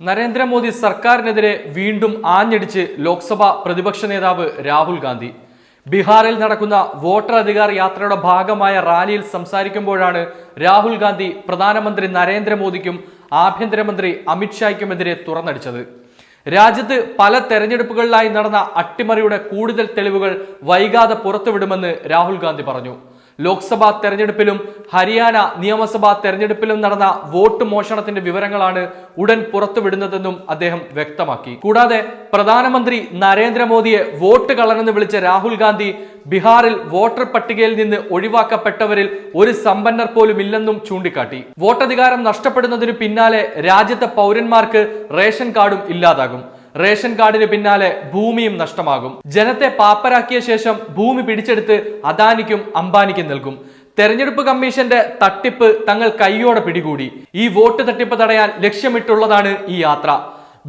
നരേന്ദ്രമോദി സർക്കാരിനെതിരെ വീണ്ടും ആഞ്ഞടിച്ച് ലോക്സഭാ പ്രതിപക്ഷ നേതാവ് രാഹുൽ ഗാന്ധി. ബീഹാറിൽ നടക്കുന്ന വോട്ടർ അധികാർ യാത്രയുടെ ഭാഗമായ റാലിയിൽ സംസാരിക്കുമ്പോഴാണ് രാഹുൽ ഗാന്ധി പ്രധാനമന്ത്രി നരേന്ദ്രമോദിക്കും ആഭ്യന്തരമന്ത്രി അമിത്ഷായ്ക്കുമെതിരെ തുറന്നടിച്ചത്. രാജ്യത്ത് പല തെരഞ്ഞെടുപ്പുകളിലായി നടന്ന അട്ടിമറിയുടെ കൂടുതൽ തെളിവുകൾ വൈകാതെ പുറത്തുവിടുമെന്ന് രാഹുൽ ഗാന്ധി പറഞ്ഞു. ലോക്സഭാ തെരഞ്ഞെടുപ്പിലും ഹരിയാന നിയമസഭാ തെരഞ്ഞെടുപ്പിലും നടന്ന വോട്ട് മോഷണത്തിന്റെ വിവരങ്ങളാണ് ഉടൻ പുറത്തുവിടുന്നതെന്നും അദ്ദേഹം വ്യക്തമാക്കി. കൂടാതെ പ്രധാനമന്ത്രി നരേന്ദ്രമോദിയെ വോട്ട് കളനെന്ന് വിളിച്ച രാഹുൽ ഗാന്ധി ബീഹാറിൽ വോട്ടർ പട്ടികയിൽ നിന്ന് ഒഴിവാക്കപ്പെട്ടവരിൽ ഒരു സമ്പന്നർ പോലും ഇല്ലെന്നും ചൂണ്ടിക്കാട്ടി. വോട്ടധികാരം നഷ്ടപ്പെടുന്നതിനു പിന്നാലെ രാജ്യത്തെ പൗരന്മാർക്ക് റേഷൻ കാർഡും ഇല്ലാതാകും. റേഷൻ കാർഡിന് പിന്നാലെ ഭൂമിയും നഷ്ടമാകും. ജനത്തെ പാപ്പരാക്കിയ ശേഷം ഭൂമി പിടിച്ചെടുത്ത് അദാനിക്കും അംബാനിക്കും നൽകും. തെരഞ്ഞെടുപ്പ് കമ്മീഷന്റെ തട്ടിപ്പ് തങ്ങൾ കൈയോടെ പിടികൂടി. ഈ വോട്ട് തട്ടിപ്പ് തടയാൻ ലക്ഷ്യമിട്ടുള്ളതാണ് ഈ യാത്ര.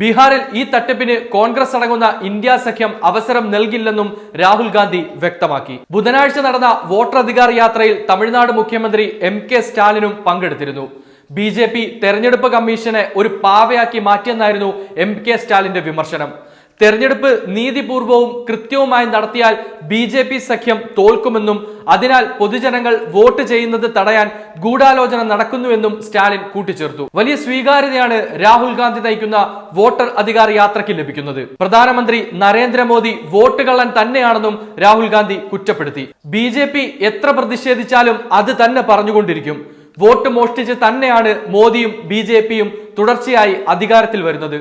ബീഹാറിൽ ഈ തട്ടിപ്പിന് കോൺഗ്രസ് അടങ്ങുന്ന ഇന്ത്യ സഖ്യം അവസരം നൽകില്ലെന്നും രാഹുൽ ഗാന്ധി വ്യക്തമാക്കി. ബുധനാഴ്ച നടന്ന വോട്ടർ അധികാർ യാത്രയിൽ തമിഴ്നാട് മുഖ്യമന്ത്രി എം കെ സ്റ്റാലിനും പങ്കെടുത്തിരുന്നു. ബി ജെ പി തെരഞ്ഞെടുപ്പ് കമ്മീഷനെ ഒരു പാവയാക്കി മാറ്റിയെന്നായിരുന്നു എം കെ സ്റ്റാലിന്റെ വിമർശനം. തെരഞ്ഞെടുപ്പ് നീതിപൂർവവും കൃത്യവുമായി നടത്തിയാൽ ബി ജെ പി സഖ്യം തോൽക്കുമെന്നും അതിനാൽ പൊതുജനങ്ങൾ വോട്ട് ചെയ്യുന്നത് തടയാൻ ഗൂഢാലോചന നടക്കുന്നുവെന്നും സ്റ്റാലിൻ കൂട്ടിച്ചേർത്തു. വലിയ സ്വീകാര്യതയാണ് രാഹുൽ ഗാന്ധി നയിക്കുന്ന വോട്ടർ അധികാർ യാത്രയ്ക്ക് ലഭിക്കുന്നത്. പ്രധാനമന്ത്രി നരേന്ദ്രമോദി വോട്ട് കള്ളൻ തന്നെയാണെന്നും രാഹുൽ ഗാന്ധി കുറ്റപ്പെടുത്തി. ബി എത്ര പ്രതിഷേധിച്ചാലും അത് തന്നെ പറഞ്ഞുകൊണ്ടിരിക്കും. വോട്ട് മോഷ്ടിച്ച് തന്നെയാണ് മോദിയും ബി ജെ പിയും തുടർച്ചയായി അധികാരത്തിൽ വരുന്നത്.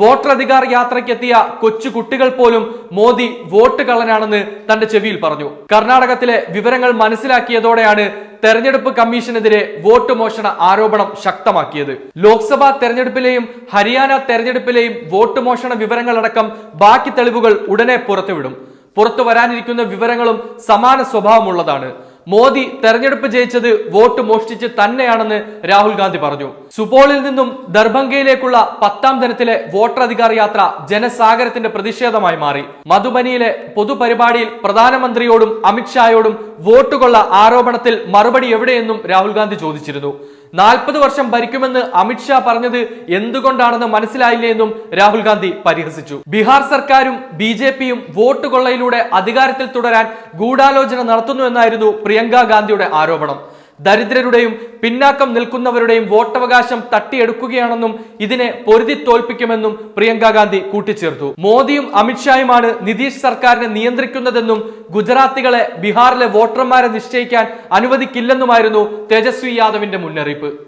വോട്ടർ അധികാർ യാത്രയ്ക്കെത്തിയ കൊച്ചു കുട്ടികൾ പോലും മോദി വോട്ട് കള്ളനാണെന്ന് തന്റെ ചെവിയിൽ പറഞ്ഞു. കർണാടകത്തിലെ വിവരങ്ങൾ മനസ്സിലാക്കിയതോടെയാണ് തെരഞ്ഞെടുപ്പ് കമ്മീഷനെതിരെ വോട്ട് മോഷണ ആരോപണം ശക്തമാക്കിയത്. ലോക്സഭാ തെരഞ്ഞെടുപ്പിലെയും ഹരിയാന തെരഞ്ഞെടുപ്പിലെയും വോട്ട് മോഷണ വിവരങ്ങളടക്കം ബാക്കി തെളിവുകൾ ഉടനെ പുറത്തുവിടും. പുറത്തു വരാനിരിക്കുന്ന വിവരങ്ങളും സമാന സ്വഭാവമുള്ളതാണ്. മോദി തെരഞ്ഞെടുപ്പ് ജയിച്ചത് വോട്ട് മോഷ്ടിച്ച് തന്നെയാണെന്ന് രാഹുൽ ഗാന്ധി പറഞ്ഞു. സുപോളിൽ നിന്നും ദർഭംഗയിലേക്കുള്ള പത്താം ദിനത്തിലെ വോട്ടർ അധികാർ യാത്ര ജനസാഗരത്തിന്റെ പ്രതിഷേധമായി മാറി. മധുബനിയിലെ പൊതുപരിപാടിയിൽ പ്രധാനമന്ത്രിയോടും അമിത്ഷായോടും വോട്ടുകൊള്ള ആരോപണത്തിൽ മറുപടി എവിടെയെന്നും രാഹുൽ ഗാന്ധി ചോദിച്ചിരുന്നു. നാൽപ്പത് വർഷം ഭരിക്കുമെന്ന് അമിത്ഷാ പറഞ്ഞത് എന്തുകൊണ്ടാണെന്ന് മനസ്സിലായില്ലേ എന്നും രാഹുൽ ഗാന്ധി പരിഹസിച്ചു. ബീഹാർ സർക്കാരും ബി ജെ പിയും വോട്ട് കൊള്ളയിലൂടെ അധികാരത്തിൽ തുടരാൻ ഗൂഢാലോചന നടത്തുന്നുവെന്നായിരുന്നു പ്രിയങ്ക ഗാന്ധിയുടെ ആരോപണം. ദരിദ്രരുടെയും പിന്നാക്കം നിൽക്കുന്നവരുടെയും വോട്ടവകാശം തട്ടിയെടുക്കുകയാണെന്നും ഇതിനെ പൊരുതി തോൽപ്പിക്കുമെന്നും പ്രിയങ്ക ഗാന്ധി കൂട്ടിച്ചേർത്തു. മോദിയും അമിത്ഷായുമാണ് നിതീഷ് സർക്കാരിനെ നിയന്ത്രിക്കുന്നതെന്നും ഗുജറാത്തികളെ ബീഹാറിലെ വോട്ടർമാരെ നിശ്ചയിക്കാൻ അനുവദിക്കില്ലെന്നുമായിരുന്നു തേജസ്വി യാദവിന്റെ മുന്നറിയിപ്പ്.